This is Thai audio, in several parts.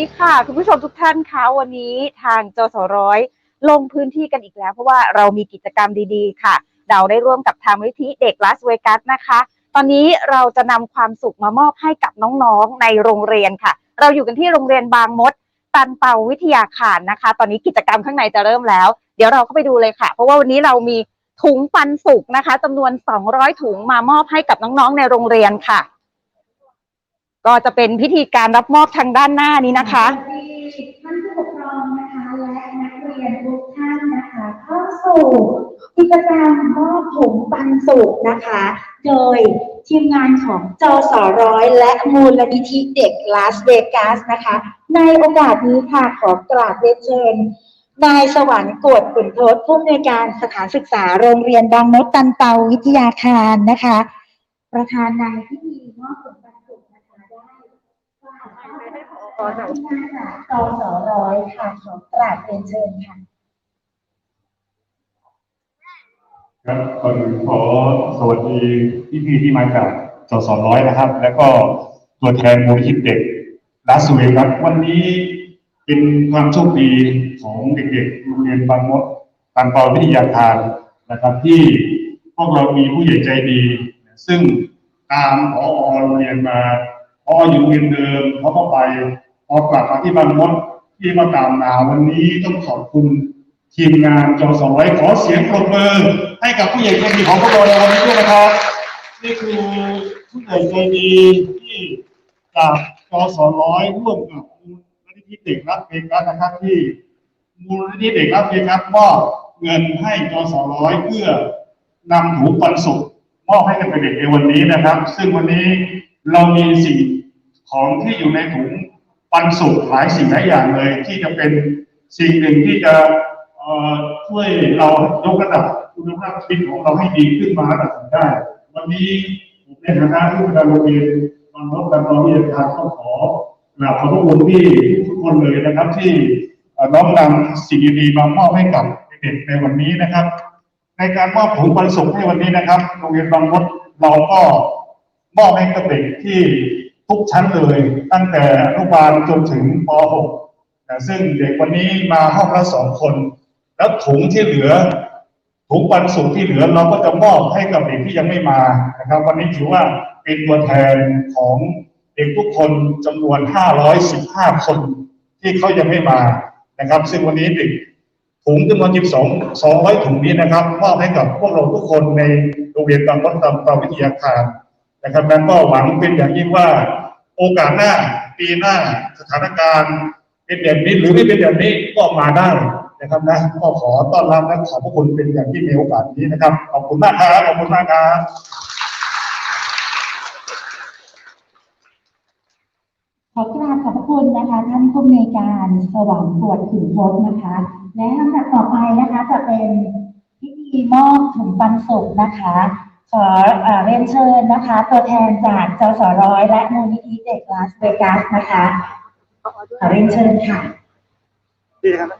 ดีค่ะคุณผู้ชมทุกท่านคะวันนี้ทางจสร้อยลงพื้นที่กันอีกแล้ว เพราะว่าเรามีกิจกรรมดีๆ ค่ะ เราได้ร่วมกับทางมูลนิธิเด็กลาสเวกัสนะคะ ตอนนี้เราจะนำความสุขมามอบให้กับน้องๆในโรงเรียนค่ะ เราอยู่กันที่โรงเรียนบางมด ตันเปาวิทยาคารนะคะ ตอนนี้กิจกรรมข้างในจะเริ่มแล้ว เดี๋ยวเราเข้าไปดูเลยค่ะ เพราะว่าวันนี้เรามีถุงปันสุกนะคะจำนวน 200 ถุงมามอบให้กับน้องๆในโรงเรียนค่ะ ก็จะเป็นพิธีการรับมอบทางด้านหน้านี้นะคะท่านผู้ปกครองนะคะและนักเรียนทุกท่านนะคะเข้าสู่กิจกรรมมอบถุงปันสุขนะคะ โดยทีมงานของจอสอร้อยและมูลนิธิเด็กลาสเวกัสนะคะ ในโอกาสนี้ค่ะขอกราบเรียนเชิญนายสวรรค์กวดขุนทศผู้อำนวยการสถานศึกษาโรงเรียนบางมดตันเตาวิทยาคารนะคะ ประธานในพิธีมอบถุงปันสุขนะคะได้ ข อจากที่หาจากตสร้อยค่ะ ขอกราบเรียนเชิญค่ะ ครับก่อนอื่นขอสวัสดีพี่พี่ๆที่มาจากจสร้อยนะครับ แล้วก็ตัวแทนมูลนิธิเด็กลาสเวครับ วันนี้เป็นความโชคดีของเด็กๆโรงเรียนบางมดตันเปาวิทยาคารนะครับ ที่พวกเรามีผู้ใหญ่ใจดี ซึ่งตามพอโรงเรียนมาพออยู่โรงเรียนเดิมเขาก็ไป พอกลับมาที่บางมดที่มาตามนาวันนี้ต้องขอบคุณทีมงานจอสองร้อยขอเสียงปรบมือให้กับผู้ใหญ่ใจดีของพวกเราในวันนี้ด้วยนะครับ นี่คือผู้ใหญ่ใจดีที่จากจอสองร้อยร่วมกับมูลนิธิเด็กรักเวกัสนะครับที่มูลนิธิเด็กรักเวกัสมอบเงินให้จอสองร้อยเพื่อนำถุงปันสุขมอบให้กับเด็กในวันนี้นะครับ ซึ่งวันนี้เรามีสิ่งของที่อยู่ในถุง ปันสุขหลายสิ่งหลายอย่างเลย ที่จะเป็นสิ่งหนึ่งที่จะช่วยเรายกระดับคุณภาพชีวิตของเราให้ดีขึ้นมาระดับหนึ่งได้ วันนี้ผมในฐานะผู้บริการโรงเรียนบางรถการรองวิทยาการต้องขอกราบขอบพระคุณที่ทุกคนเลยนะครับ ที่น้อมนำสิ่งดีๆมามอบให้กับเด็กในวันนี้นะครับ ในการมอบถุงปันสุขให้วันนี้นะครับ โรงเรียนบางมดเราก็มอบให้กับเด็กที่ ทุกชั้นเลย ตั้งแต่อนุบาลจนถึงป .6 นะซึ่งเด็กวันนี้มาห้องละสองคน แล้วถุงที่เหลือ ถุงปันสุขที่เหลือเราก็จะมอบให้กับเด็กที่ยังไม่มานะครับ วันนี้ถือว่าเป็นตัวแทนของเด็กทุกคนจำนวน 515 คนที่เขายังไม่มานะครับ ซึ่งวันนี้เด็กถุงจำนวน 12 200 ถุงนี้นะครับมอบให้กับพวกเราทุกคนในโรงเรียนบางมดตามตามวิทยาคารนะครับแล้วก็หวังเป็นอย่างยิ่งว่า โอกาสหน้าปีหน้าสถานการณ์เป็นแบบนี้หรือไม่เป็นแบบนี้ก็มาได้นะครับนะก็ขอต้อนรับและขอบพระคุณเป็นอย่างที่มีโอกาสนี้นะครับขอบคุณมากครับขอบคุณมากครับขอกราบขอบพระคุณนะคะ ท่านผู้อำนวยการสว่างตรวจขุนทศนะคะ และลำดับต่อไปนะคะจะเป็นพิธีมอบถุงปันสุขนะคะ ขอเอ่อเรียนเชิญนะคะ ตัวแทนจากจสร้อยและมูลนิธิเด็กลาสเวกัสนะคะ ขอเรียนเชิญค่ะดีครับ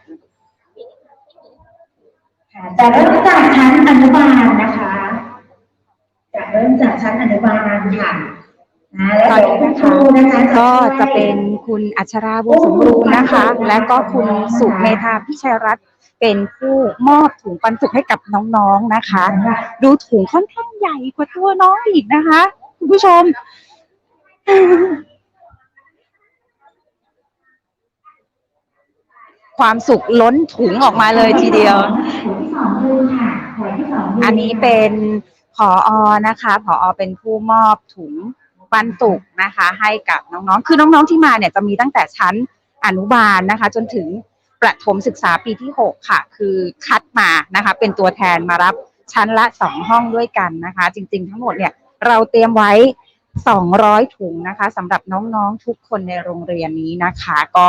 ค่ะจะเริ่มจากชั้นอนุบาลนะคะ จะเริ่มจากชั้นอนุบาลค่ะนะแล้วเดี๋ยวคุณครูนะคะก็จะเป็นคุณอัชราวงศ์สมบูรณ์นะคะ และก็คุณสุเมธาพิชัยรัตน์ เป็นผู้มอบถุงปันสุขให้กับน้องๆนะคะ ดูถุงค่อนข้างใหญ่กว่าตัวน้องอีกนะคะคุณผู้ชม ความสุขล้นถุงออกมาเลยทีเดียว อันนี้เป็นผออนะคะผออเป็นผู้มอบถุงปันสุกนะคะ ให้กับน้องๆ คือน้องๆที่มาเนี่ยจะมีตั้งแต่ชั้นอนุบาลนะคะ จนถึง ประถมศึกษาปีที่ 6 ค่ะ คือคัดมานะคะ เป็นตัวแทนมารับชั้นละ 2 ห้องด้วยกันนะคะ จริง ๆ ทั้งหมดเนี่ยเราเตรียมไว้ 200 ถุงนะคะสำหรับน้องๆทุกคนในโรงเรียนนี้นะคะ ก็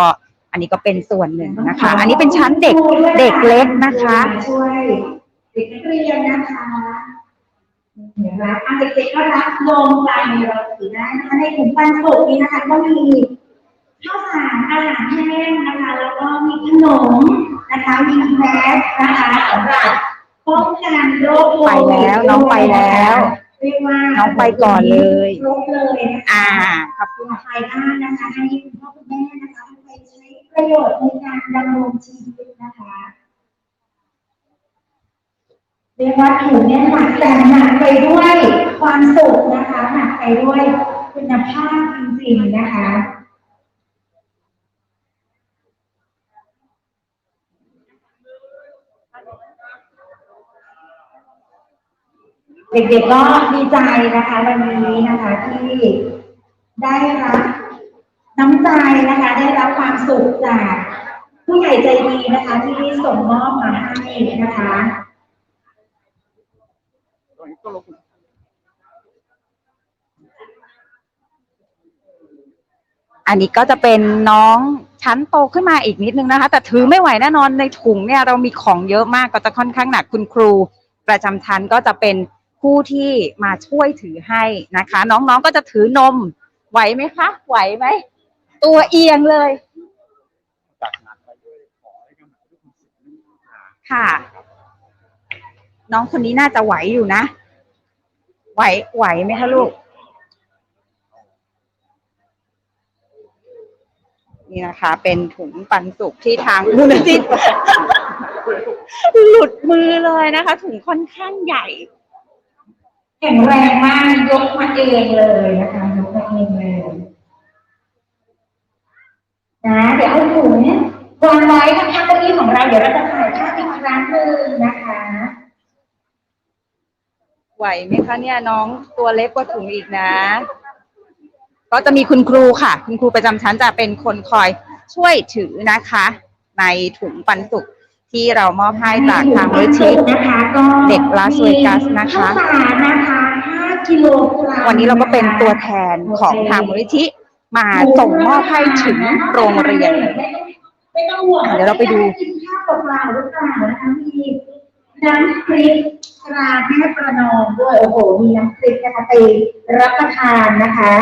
อันนี้ก็เป็นส่วนหนึ่งนะคะ อันนี้เป็นชั้นเด็กเด็กเล็กนะคะช่วยเด็กนักเรียนนะคะเห็นไหมอะเด็กๆก็รับลงใจเราถือได้นะคะในถุงปันสุกนี้นะคะก็มี ข้าวสารอาหารแห้งนะคะ แล้วก็มีขนมนะคะมีแมสนะคะสำหรับป้องกันโรคโควิดไปแล้วน้องไปแล้ว เรียกว่าน้องไปก่อนเลย ครบเลยนะคะ อ่า ขอบคุณภายหน้านะคะให้คุณพ่อคุณแม่นะคะทุกคประโยชน์ในการดำรงชีวิตนะคะเรียกว่าถุงเนี่ยหนักแต่หนักไปด้วยความสุขนะคะหนักไปด้วยคุณภาพจริงๆนะคะ เด็กๆก็ดีใจนะคะวันนี้นะคะที่ได้รับน้ำใจนะคะ ได้รับความสุขจากผู้ใหญ่ใจดีนะคะ ที่ส่งมอบมาให้นะคะอันนี้ก็จะเป็นน้องชั้นโตขึ้นมาอีกนิดนึงนะคะ แต่ถือไม่ไหวแน่นอนในถุงเนี่ยเรามีของเยอะมากก็จะค่อนข้างหนักคุณครู ประจำชั้นก็จะเป็น ผู้ที่มาช่วยถือให้นะคะ น้องๆก็จะถือนมไหวไหมคะ ไหวไหม ตัวเอียงเลย ค่ะ น้องคนนี้น่าจะไหวอยู่นะ ไหวไหวไหมคะลูก นี่นะคะ เป็นถุงปันสุกที่ทางมูลนิธิหลุดมือเลยนะคะ ถุงค่อนข้างใหญ่ แข็งแรงมากยกมาเองเลยนะคะยกมาเองเลยนะเดี๋ยวเอาถุงเนี่ยวางไว้นะคะเก้าอี้ของเราเดี๋ยวเราจะถ่ายภาพอีกครั้งหนึ่งนะคะ ไหวไหมคะเนี่ยน้องตัวเล็กกว่าถุงอีกนะ ก็จะมีคุณครูค่ะ คุณครูประจำชั้นจะเป็นคนคอยช่วยถือนะคะ ในถุงปันสุก ที่เรามอบให้จากทางมูลนิธินะคะก็เด็กลาสเวกัสนะคะข้าวสารนะคะ5กิโลกรัมวันนี้เราก็เป็นตัวแทนของทางมูลนิธิมาส่งมอบให้ถึงโรงเรียนไม่ต้องห่วงเดี๋ยวเราไปดูกินข้าวเปล่าๆหรือเปล่านะคะมีน้ำพริกตราแม่ประนอมด้วยโอ้โหมีน้ำพริกนะคะไปรับประทานนะคะ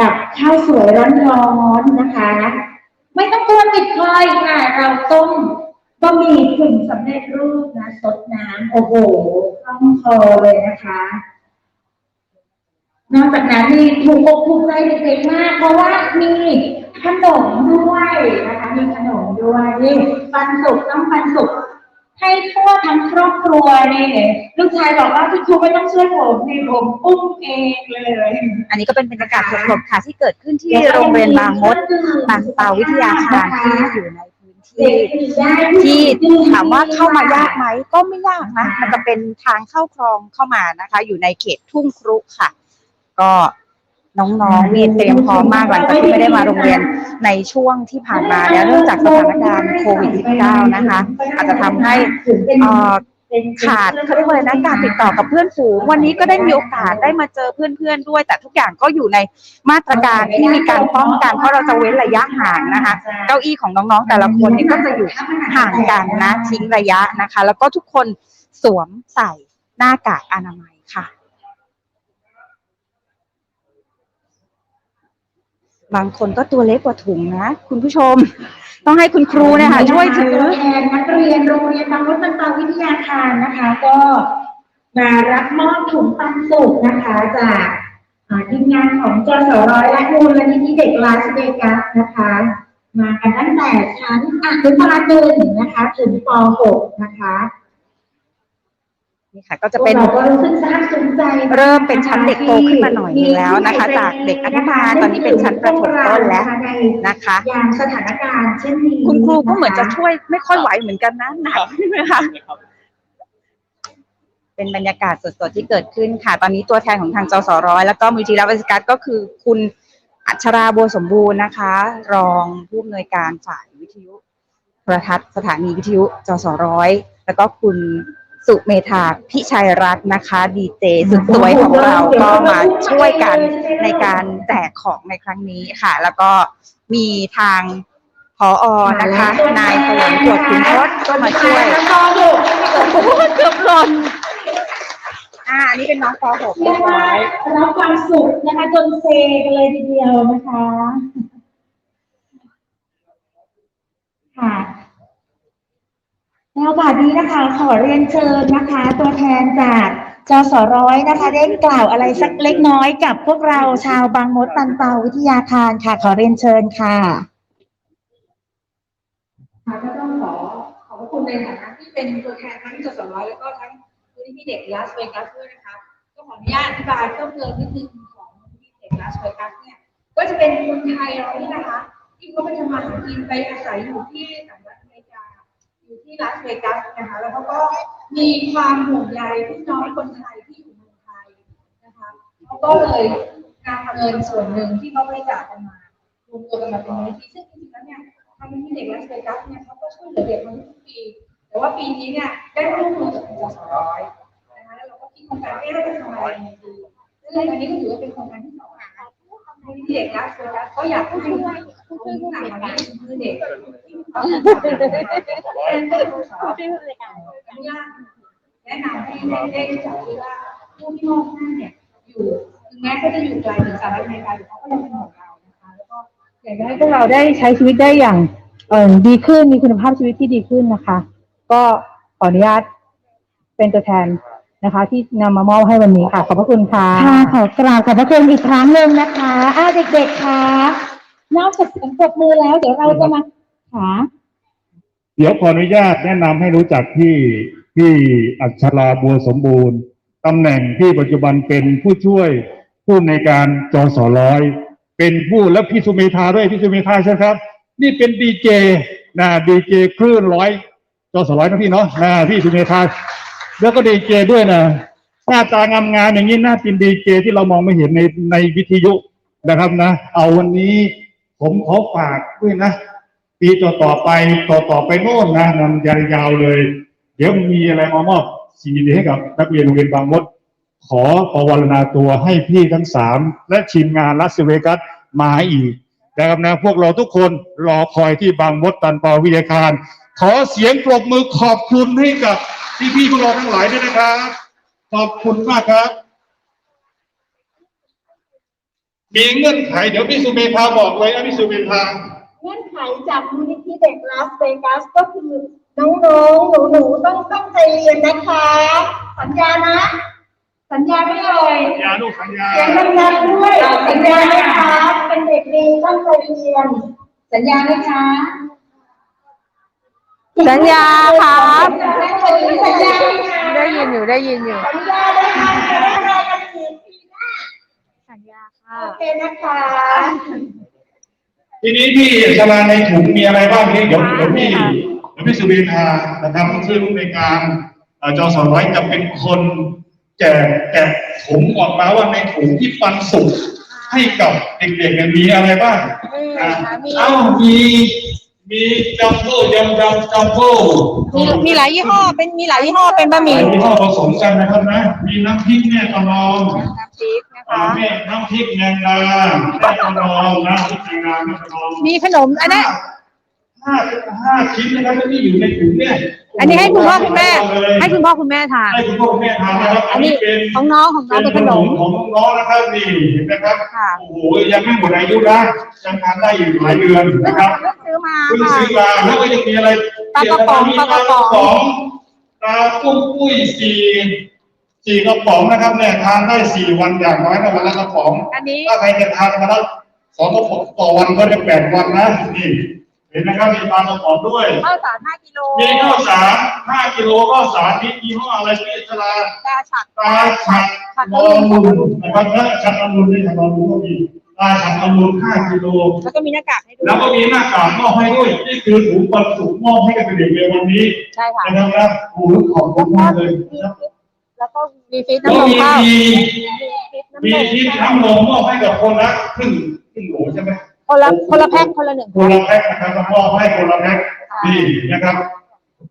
กับข้าวสวยร้อนๆนะคะ ไม่ต้องกลัวติดคอยค่ะ เราต้ม บะหมี่กึ่งสำเร็จรูปนะสดน้ำโอ้โหคล่องคอเลยนะคะ นอกจากนั้นมีถูกอกถูกใจเด็กๆมาก เพราะว่ามีขนมด้วยนะคะ มีขนมด้วยนี่ปันสุกต้องปันสุกให้ทั่วทั้งครอบครัวนี่ลูกชายบอกว่าคุณครูไม่ต้องช่วยผมนี่ผมอุ้มเองเลย อันนี้ก็เป็นบรรยากาศสดๆค่ะที่เกิดขึ้นที่โรงเรียนบางมดบางเตาวิทยาคารที่อยู่ในพื้น ที่ที่ถามว่าเข้ามายากไหมก็ไม่ยากนะมันจะเป็นทางเข้าคลองเข้ามานะคะ อยู่ในเขตทุ่งครุค่ะ ก็น้องๆนี่เตรียมพร้อมมากหลังจากที่ไม่ได้มาโรงเรียนในช่วงที่ผ่านมาแล้วเนื่องจากสถานการณ์โควิด -19 นะคะ อาจจะทำให้เอ่อ ขาดเขาเรียกว่าอะไรนะการติดต่อกับเพื่อนฝูง วันนี้ก็ได้มีโอกาสได้มาเจอเพื่อนๆด้วย แต่ทุกอย่างก็อยู่ในมาตรการที่มีการป้องกันเพราะเราจะเว้นระยะห่างนะคะ เก้าอี้ของน้องๆแต่ละคนนี่ก็จะอยู่ห่างกันนะทิ้งระยะนะคะ แล้วก็ทุกคนสวมใส่หน้ากากอนามัยค่ะ บางคนก็ตัวเล็กกว่าถุงนะ คุณผู้ชม ต้องให้คุณครูเนี่ยค่ะช่วยถือแทนนักเรียนโรงเรียนบางมดบรรเตาวิทยาคารนะคะ ก็มารับมอบถุงปันสุกนะคะ จากอ่าทีมงานของจสร้อยและมูลนิธิเด็กลาสเวกัสนะคะ มากันตั้งแต่ชั้นอนุบาลหนึ่งนะคะ ถึงป .6 นะคะ นี่ค่ะ ก็จะเป็นพวกเราก็รู้สึกซาบซึ้งใจากเริ่มเป็นชั้นเด็กโตขึ้นมาหน่อยหนึ่งแล้วนะคะ จากเด็กอนุบาลตอนนี้เป็นชั้นประถมต้นแล้วนะคะยามสถานการณ์เช่นนี้คุณครูก็เหมือนจะช่วยไม่ค่อยไหวเหมือนกันนะหนักใช่ไหมคะเป็นบรรยากาศสดๆที่เกิดขึ้นค่ะ ตอนนี้ตัวแทนของทางจสร้อยแล้วก็มูลทีรับราชการก็คือคุณอัชราบัวสมบูรณ์นะคะ รองผู้อำนวยการฝ่ายวิทยุโทรทัศน์สถานีวิทยุจสร้อยแล้วก็คุณ สุเมธาพิชัยรัตน์นะคะ ดีเจสุดสวยของเราก็มาช่วยกันในการแจกของในครั้งนี้ค่ะ แล้วก็มีทางพออนะคะ นายสวรรค์ตรวจคุณทศก็มาช่วยป .6 โอ้โหเกือบหล่นอ่าอันนี้เป็นน้องป .6 เรีเรียยกบว่าร้อยรับความสุขนะคะจนเซกันเลยทีเดียวนะคะ ค่ะ ในโอกาสนี้นะคะ ขอเรียนเชิญนะคะ ตัวแทนจากจสร้อยนะคะ ได้กล่าวอะไรสักเล็กน้อยกับพวกเราชาวบางมดตันเปาวิทยาคารค่ะ ขอเรียนเชิญค่ะก็ต้องขอบพระคุณในฐานะที่เป็นตัวแทนทั้งจสร้อยแล้วก็ทั้งมูลนิธิเด็กลาสเวกัสด้วยนะคะก็ขออนุญาตอธิบายเพิ่มเติมนิดนึงของมูลนิธิเด็กลาสเวกัสเนี่ยก็จะเป็นคนไทยเรานี่นะคะ ที่เขาไปทำมาหากินไปอาศัยอยู่ที่สหรัฐอเมริกา อยู่ที่ลาสเวกัสนะคะแล้วเขาก็มีความห่วงใยพี่น้องคนไทยที่อยู่เมืองไทยนะคะเขาก็เลยนำเงินส่วนหนึ่งที่เขาบริจาคกันมารวมตัวกันมาเป็นมูลนิธิซึ่งจริงๆแล้วเนี่ยทางมูลนิธิเด็กลาสเวกัสเนี่ยเขาก็ช่วยเหลือเด็กมาทุกปี แต่ว่าปีนี้เนี่ยได้ร่วมมือกับจสร้อยนะคะแล้วเราก็คิดโครงการเอ๊ะเราจะทำอะไรดีซึ่งอันนี้ก็ถือว่าเป็นโครงการที่ สองนะคะมูลนิธิเด็กรักโซลัสก็อยากให้ผู้ที่หนักมาที่คือเด็กที่มีความเป็นผู้สอนอนุญาตแนะนำให้ได้รู้จักด้วยว่าผู้ที่มอบหน้าเนี่ยอยู่ถึงแม้เขาจะอยู่ไกลถึงสหรัฐอเมริกาแต่เขาก็ยังเป็นของเรานะคะแล้วก็อยากจะให้พวกเราได้ใช้ชีวิตได้อย่างเออดีขึ้นมีคุณภาพชีวิตที่ดีขึ้นนะคะ ก็ขออนุญาตเป็นตัวแทน นะคะ ที่นำมามอบให้วันนี้ค่ะ ขอบพระคุณค่ะ ค่ะขอกราบขอบพระคุณอีกครั้งหนึ่งนะคะอ่าเด็กๆคะนอกจากเสียงปรบมือแล้ว เดี๋ยวเราจะมาหาเดี๋ยวขออนุญาตแนะนำให้รู้จักที่ที่อัชราบัวสมบูรณ์ตำแหน่งที่ปัจจุบันเป็นผู้ช่วยผู้ในวยการจสร้อยเป็นผู้และพี่สุเมธาด้วยพี่สุเมธาใช่ไหมครับ นี่เป็นดีเจนะดีเจคลื่นร้อยจสร้อยนะพี่เนาะนะพี่สุเมธา แล้วก็ดีเจด้วยนะหน้าตางามๆอย่างนี้น่าเป็นดีเจที่เรามองไม่เห็นในในวิทยุนะครับนะ เอาวันนี้ผมขอฝากด้วยนะปีต่อต่อไปต่อต่อไปโน่นนะนำยาวๆเลย เดี๋ยวมีอะไรมามอบสิ่งดีให้กับนักเรียนโรงเรียนบางมด ขอประวารณาตัวให้พี่ทั้งสามและทีมงานลัสเวกัสมาอีกนะครับนะพวกเราทุกคนรอคอยที่บางมดตันปาวิทยาคาร ขอเสียงปรบมือขอบคุณให้กับ พี่ๆพวกเราทั้งหลายด้วยนะครับ ขอบคุณมากครับ มีเงื่อนไขเดี๋ยวพี่สุเมธาบอกเลยนะพี่สุเมธาเงื่อนไขจากมูลนิธิเด็กลาสเวกัสก็คือน้องๆหนูๆต้องตั้งใจเรียนนะคะ สัญญานะ สัญญาไม่เลยสัญญาลูกสัญญาเสียงดังๆด้วยสัญญาไหมคะเป็นเด็กดีตั้งใจเรียน สัญญาไหมคะ สัญญาครับสัญญาไหมคะได้ยินอยู่ได้ยินอยู่ สัญญาเลยค่ะจะได้รอกันอีกปีหน้าสัญญาค่ะโอเคนะคะ ทีนี้พี่ชลาในถุงมีอะไรบ้างนี่เดี๋ยวเดี๋ยวพี่เดี๋ยวพี่สุเมธานะครับซึ่งในการเอ่อจอสร้อยจะเป็นคนแจกแจกถุงออกมาว่าในถุงที่ปันสุกให้กับเด็กๆเนี่ยมีอะไรบ้างอะเอ้ามี มีจัมโบ้ยำยำจัมโบ้มีมีหลายยี่ห้อเป็นมีหลายยี่ห้อเป็นบะหมี่หลายยี่ห้อผสมกันนะครับนะ มีน้ำพริกแม่ตะนอมน้ำพริกนะอ่าคะ แม่น้ำพริกแมงดาแม่ตะนอมนะพริกแมงดาแม่ตะนอม มีขนมอันนี้ ห้าห้าชิ้นนะครับที่อยู่ในถุงเนี่ยอันนี้ให้คุณพ่อคุณแม่ ให้คุณพ่อคุณแม่ทานให้คุณพ่อคุณแม่ทานนะครับอันนี้เป็นของน้องของน้องเป็นขนมของน้องๆนะครับนี่เห็นไหมครับค่ะโอ้โหยังไม่หมดอายุนะยังทานได้อยู่หลายเดือนนะครับซื้อมาเพิ่งค่ะซื้อมาแล้วก็ยังมีอะไรปลากระป๋องมีปลากระป๋องปลาปุ้งปุ้ยสี่สี่กระป๋องนะครับเนี่ยทานได้สี่วันอย่างน้อยนะวันละกระป๋องอันนี้ถ้าใครจะทานมาแล้วสองกระป๋องต่อวันก็ได้แปดวันนะนี่ เห็นไหมครับมีปลากระป๋องด้วยข้าวสาร5กิโลมีข้าวสารห้ากิโลข้าวสารนี่ยี่ห้ออะไรพี่ชลาตาฉักตาฉัดฉัดนอนมุนนะครับและฉัดอมุนนี่ฉัดนอนมุนก็มีตาฉัดอมุนห้ากิโลแล้วก็มีหน้ากากให้ด้วยแล้วก็มีหน้ากากมอบให้ด้วยนี่คือถุงบรรจุมอบให้กับเด็กในวันนี้ใช่ค่ะนะครับนะโอ้โหขอบคุณมากเลยนะครับแล้วก็มีฟิตแล้วน้ำนมมีข้าวมีมีฟิตน้ำนมมีที่น้ำนมมอบให้กับคนละครึ่งครึ่งโหลใช่ไหม คนละคนละแพ็คคนละหนึ่งคนละแพ็คนะครับมอบให้คนละแพ็คนี่นะครับ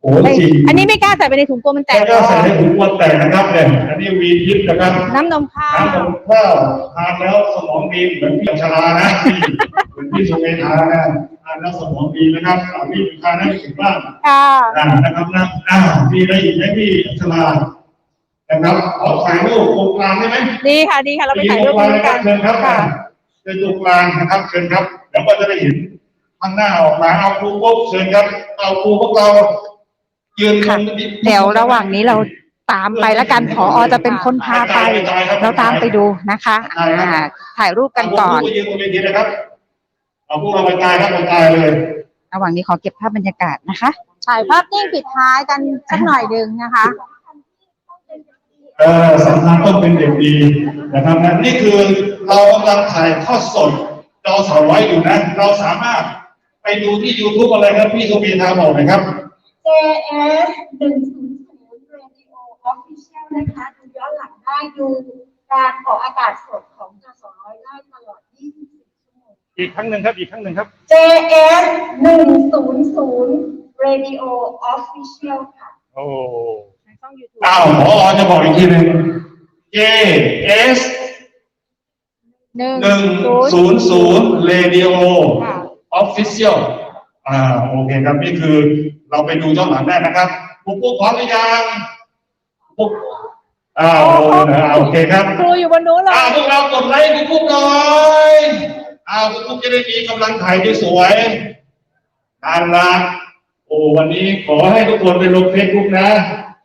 โอ้โหจริงอันนี้ไม่กล้าใส่ไปในถุงกลัวมันแตแล้กวก็ใส่ในถุงวันแตกนะครับเนี่ยอันนี้วีทิพย์นะครับ น้ำนมข้าวน้ำนมข้าวทานแล้วสมองดีเหมือนพี่ชลานะเหมือนพี่สุเมธานะทานแล้วสมองดีนะครับอ่าพี่ทานได้ถึงบ้างค่ะอ่านะครับนะอ่ามีอะไรอีกไหมพี่ชลานะครับขอถ่ายรูปตรงกลางได้ไหมดีค่ะดีค่ะเราไปถ่ายรูปตงกลางกันนะครับ เชิญครับค่ะเชิญตรงกลางนะครับเชิญครับเดี๋ยวก็จะได้เห็นข้างหน้าออกมาเอาครูปุ๊บเชิญครับ เอาครูพวกเรายืนค่ะเดี๋ยวระหว่างนี้เราตามไปแล้วกันผอจะเป็นคนพาไป เราตามไปดูนะคะอ่าถ่ายรูปกันก่อนเาพวกยืนตรงเวทีนะครับเอาพวกเราไปตายครับไปตายเลยระหว่างนี้ขอเก็บภาพบรรยากาศนะคะถ่ายภาพนิ่งปิดท้ายกันสักหน่อยหนึ่งนะคะเออสำคัญต้องเป็นเด็กดีนะครับนะนี่คือ เรากำลังถ่ายทอดสดจอสอร้อยอยู่นะ เราสามารถไปดูที่ YouTube อะไรครับ พี่สุเมีทาบอกหน่อยครับ JS หนึ่งศูนย์ศูนย์ Radio Official นะคะดูย้อนหลังได้ดูการออกอากาศสดของจสร้อยได้ตลอด 24 ชั่วโมง อีกครั้งหนึ่งครับ อีกครั้งหนึ่งครับ JS หนึ่งศูนย์ศูนย์ Radio Official ค่ะ โอ้อ้าวพอจะบอกอีกทีหนึ่ง JS หนึ่งหนึ่งศูนย์ศูนย์ศูนย์ Radio ค่ะ Official อ่าโอเคครับนี่คือเราไปดูย้อนหลังได้นะครับปุ๊กปุ๊กพร้อมหรือยังปุ๊กอ้าวโอเคครับครูอยู่บนนู้นเลอ้าวยพวกเรากดไลค์ปุ๊กปุ๊กหน่อยอ้าวปุ๊กปุ๊กจะได้มีกำลังถ่ายที่สวยน่ารักโอ้วันนี้ขอให้ทุกคนไปลงเฟซบุ๊กนะ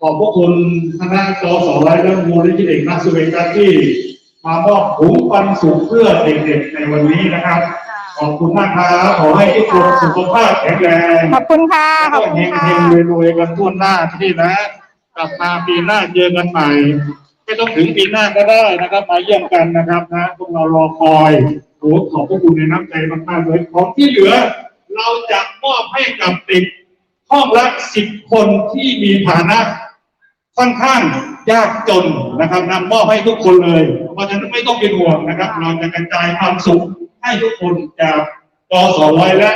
ขอบพระคุณคณะจอสอร้อยและมูลนิธิเด็กนักสเวกัสที่ มามอบถุงปันสุขเพื่อเด็กๆในวันนี้นะครับ ขอบคุณมากครับขอให้ทุกคนสุขภาพแข็งแรงขอบคุณค่ะแล้วขอบก็คุณเฮงค่ะเฮงรวยๆกันทั่วหน้าที่นี่นะกลับมาปีหน้าเจอกันใหม่ไม่ต้องถึงปีหน้าก็ได้นะครับ มาเยี่ยมกันนะครับนะพวกเรารอคอยโอ้ขอบพระคุณในน้ำใจมากๆเลยของที่เหลือ เราจะมอบให้กับเด็กห้องละสิบคนที่มีฐานะ ค่อนข้างยากจนนะครับนำมอบให้ทุกคนเลย เพราะฉะนั้นไม่ต้องเป็นห่วงนะครับ เราจะกระจายความสุขให้ทุกคนจากกสร้อยและ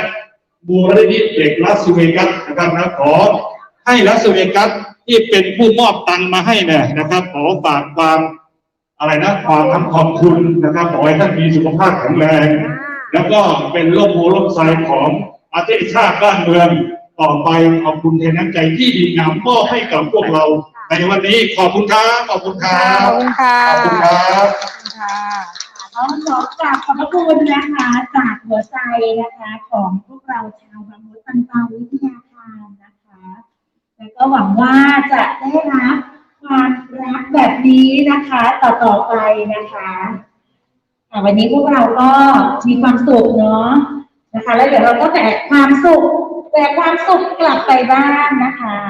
มูลนิธิเด็กลาสเวกัสนะครับนะขอให้ลาสเวกัสที่เป็นผู้มอบตังมาให้เนี่ยนะครับ ขอฝากความอะไรนะความทำขอบคุณนะครับขอให้ท่านมีสุขภาพแข็งแรง แล้วก็เป็นร่มโพล่มไทรของประเทศชาติบ้านเมือง ต่อไปขอบคุณแทนน้ำใจที่ดีงามมอบให้กับพวกเรา ในวันนี้ขอบคุณครับ ขอบคุณครัขอบบคุณค่ะขอบคุณครับค่ะต้องขอกราบขอบพระคุณนะคะจากหัวใจนะคะของพวกเราชาวบางมดตันเตาวิทยาคารนะคะ แล้วก็หวังว่าจะได้รับความรักแบบนี้นะคะต่อต่อๆไปนะคะอะวันนี้พวกเราก็มีความสุขเนาะนะคะ แล้วเดี๋ยวเราก็แบกความสุขแบกความสุขกลับไปบ้านนะคะ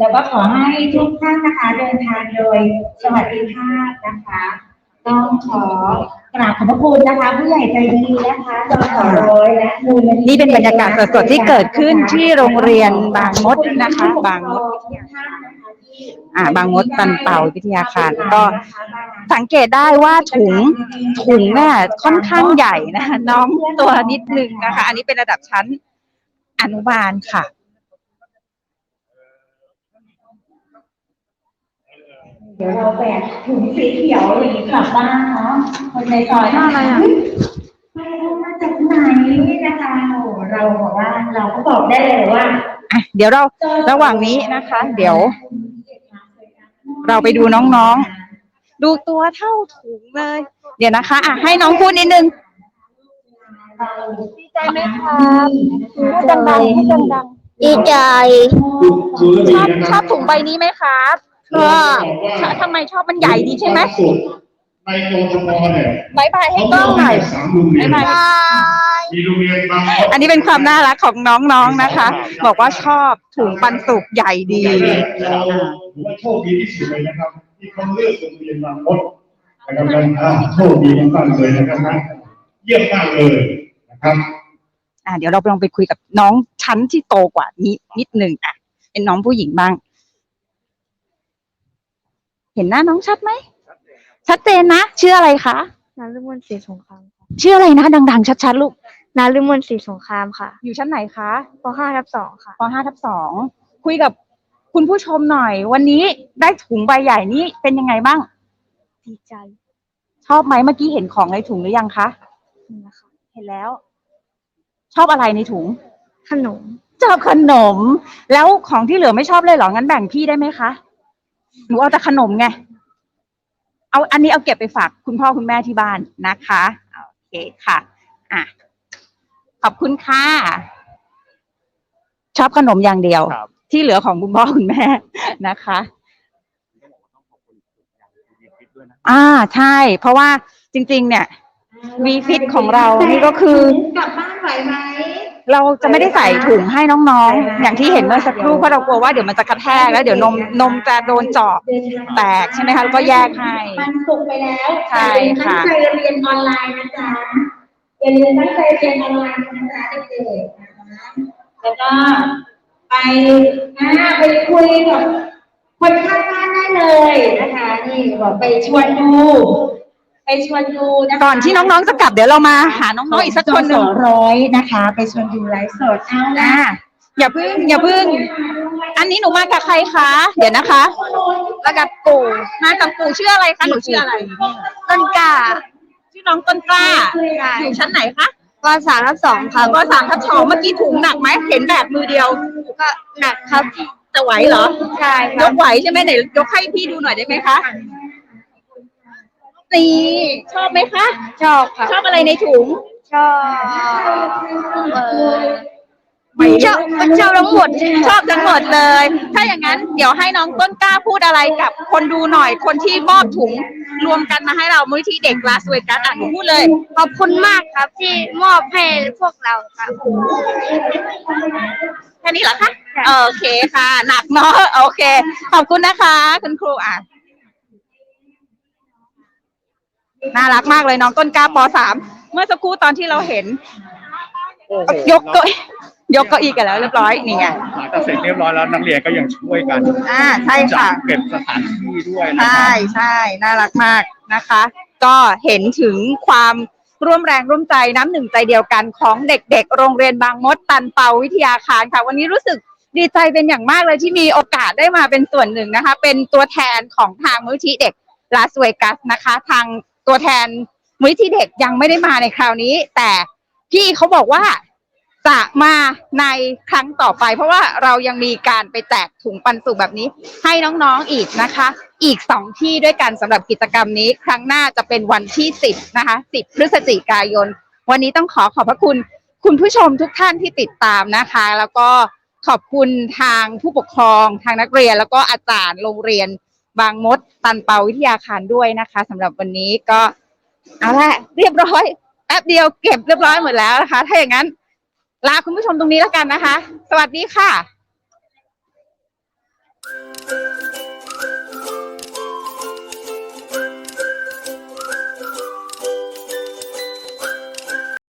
แล้วก็ขอให้ทุกท่านนะคะเดินทางโดยสวัสดิภาพนะคะ ต้องขอกราบขอบพระคุณนะคะผู้ใหญ่ใจดีนะคะจสร้อยและมูลนิธินี่เป็นบรรยากาศสดๆที่เกิดขึ้นที่โรงเรียนบางมดนะคะ บางมด อ่า บางมดตันเต่าวิทยาคารก็สังเกตได้ว่าถุงถุงเนี่ยค่อนข้างใหญ่นะคะน้องตัวนิดนึงนะคะ อันนี้เป็นระดับชั้นอนุบาลค่ะ เดี๋ยวเราแบกถุงสีเขียวอย่างนี้กลับบ้านเนาะคนในซอยมาอะไรอะไปเอามาจากไหนนะคะโอ้เราบอกว่าเราก็บอกได้เลยว่าอะเดี๋ยวเราระหว่างนี้นะคะ เดี๋ยว เราไปดูน้องๆ ดูตัวเท่าถุงเลย เดี๋ยวนะคะ อะให้น้องพูดนิดนึงดีใจไหมคะพูดดังๆพูดดังดีใจๆชอบชอบถุงใบนี้ไหมครับ ชอบชอบทำไมชอบมันใหญ่ดีใช่ไหมในกรทมเนี่ยบายบายให้เขากล้องหน่อยสามโรงเรียนบ๊ายบายมีโรงเรียนบางมดอันนี้เป็นความน่ารักของน้องๆนะคะ บอกว่าชอบถุงปันสุกใหญ่ดีเราถือว่าโชคดีที่สุดเลยนะครับ ที่เขาเลือกโรงเรียนบางมดนะครับนั้นอ่าโชคดีมากๆเลยนะครับนะเยี่ยมมากเลยนะครับอะเดี๋ยวเราลองไปคุยกับน้องชั้นที่โตกว่านี้นิดหนึ่งอะ เป็นน้องผู้หญิงบ้าง เห็นหน้าน้องชัดไหม ชัดเจนนะชื่ออะไรคะ นารุมนศรีสงครามค่ะชื่ออะไรนะ ดัง ๆ ชัดๆลูก นารุมนศรีสงครามค่ะอยู่ชั้นไหนคะป .5 ทับสองค่ะ ป .5 ทับสองคุยกับคุณผู้ชมหน่อย วันนี้ได้ถุงใบใหญ่นี้เป็นยังไงบ้าง ดีใจชอบไหมเมื่อกี้เห็นของในถุงหรือยังคะ นะคะเห็นแล้ว ชอบอะไรในถุง ขนม ชอบขนม แล้วของที่เหลือไม่ชอบเลยเหรองั้นแบ่งพี่ได้ไหมคะ หนูเอาแต่ขนมไง เอาอันนี้เอาเก็บไปฝากคุณพ่อคุณแม่ที่บ้านนะคะโอเคค่ะ อะ ขอบคุณค่ะ ชอบขนมอย่างเดียว ครับ ที่เหลือของคุณพ่อคุณแม่นะคะ อ่าใช่ เพราะว่าจริง ๆ เนี่ย วีฟิตของเรานี่ก็คือ กลับบ้านไหวไหม เราจะไม่ได้ใส่ถุงให้น้องๆ อย่างที่เห็นเมื่อสักครู่เพราะเรากลัวว่าเดี๋ยวมันจะกระแทกแล้วเดี๋ยวนมนมจะโดนเจาะแตกใช่ไหมคะแล้วก็แยกให้ มันสุกร์ไปแล้วใช่อย่าลืมตั้งค่ะใจเรียนออนไลน์นะจ๊ะอย่าลืมตั้งใจเรียนออนไลน์นะจ๊ะเด็กๆนะคะแล้วก็ไปอ่าไปคุยกับคนข้างบ้านได้เลยนะคะ นี่บอกไปชวนดู ไปชวนดูนะคะก่อนที่น้องๆจะกลับเดี๋ยวเรามาหาน้องๆอีกสักคนหนึ่งจสร้อยนะคะ ไปชวนดูไลฟ์สดเอาละ อ่าอย่าเพึ่งอย่าเพึ่ง อันนี้หนูมากับใครคะ เดี๋ยวนะคะ มากับปู่มากับปู่ชื่ออะไรคะหนูชื่ออะไร ต้นกล้าชื่อน้องต้นกล้าอยู่ชั้นไหนคะปสามทับสองครับปสามทับสองเมื่อกี้ถุงหนักไหมเห็นแบบมือเดียว ก็หนักครับจะไหวเหรอ ใช่คยรับกไหวใช่ไหมไหนยกให้พี่ดูหน่อยได้ไหมคะ นี่ชอบไหมคะ ชอบครับชอบอะไรในถุง ชอบเออชอบชอบทั้งหมดใช่ไหมชอบทั้งหมดเลย ถ้าอย่างนั้นเดี๋ยวให้น้องต้นกล้าพูดอะไรกับคนดูหน่อย คนที่มอบถุงรวมกันมาให้เรามูลที่เด็กลาสเวกัสอะหนูพูดเลย ขอบคุณมากครับที่มอบให้พวกเราครับ แค่นี้เหรอคะ โอเคค่ะ หนักเนาะ โอเค ขอบคุณนะคะ คุณครูอะ น่ารักมากเลยน้องต้นกล้าปสามเมื่อสักครู่ตอนที่เราเห็นยกเก็ยกเก้าอี้กันแล้วเรียบร้อยนี่ไงหลังจากเสร็จเรียบร้อยแล้วนักเรียนก็ยังช่วยกันอ่าใช่จัค่ะ ดเก็บสถานที่ด้วยนะใช่ครับใช่น่ารักมากนะคะ ก็เห็นถึงความร่วมแรงร่วมใจน้ำหนึ่งใจเดียวกันของเด็กๆ โรงเรียนบางมดตันเปาวิทยาคารค่ะ วันนี้รู้สึกดีใจเป็นอย่างมากเลยที่มีโอกาสได้มาเป็นส่วนหนึ่งนะคะ เป็นตัวแทนของทางมูลที่เด็กลาสเวกัสนะคะ ทาง ตัวแทนมูลที่เด็กยังไม่ได้มาในคราวนี้ แต่พี่เขาบอกว่าจะมาในครั้งต่อไป เพราะว่าเรายังมีการไปแจกถุงปันสุกแบบนี้ ให้น้องๆอีกนะคะ อีกสองที่ด้วยกันสำหรับกิจกรรมนี้ ครั้งหน้าจะเป็นวันที่สิบนะคะสิบพฤศจิกายน วันนี้ต้องขอขอบพระคุณ คุณผู้ชมทุกท่านที่ติดตามนะคะ แล้วก็ขอบคุณทางผู้ปกครองทางนักเรียน แล้วก็อาจารย์โรงเรียน บางมดตันเปาวิทยาคารด้วยนะคะสำหรับวันนี้ก็เอาละเรียบร้อยแป๊บเดียวเก็บเรียบร้อยหมดแล้วนะคะ ถ้าอย่างนั้น ลาคุณผู้ชมตรงนี้แล้วกันนะคะ สวัสดีค่ะ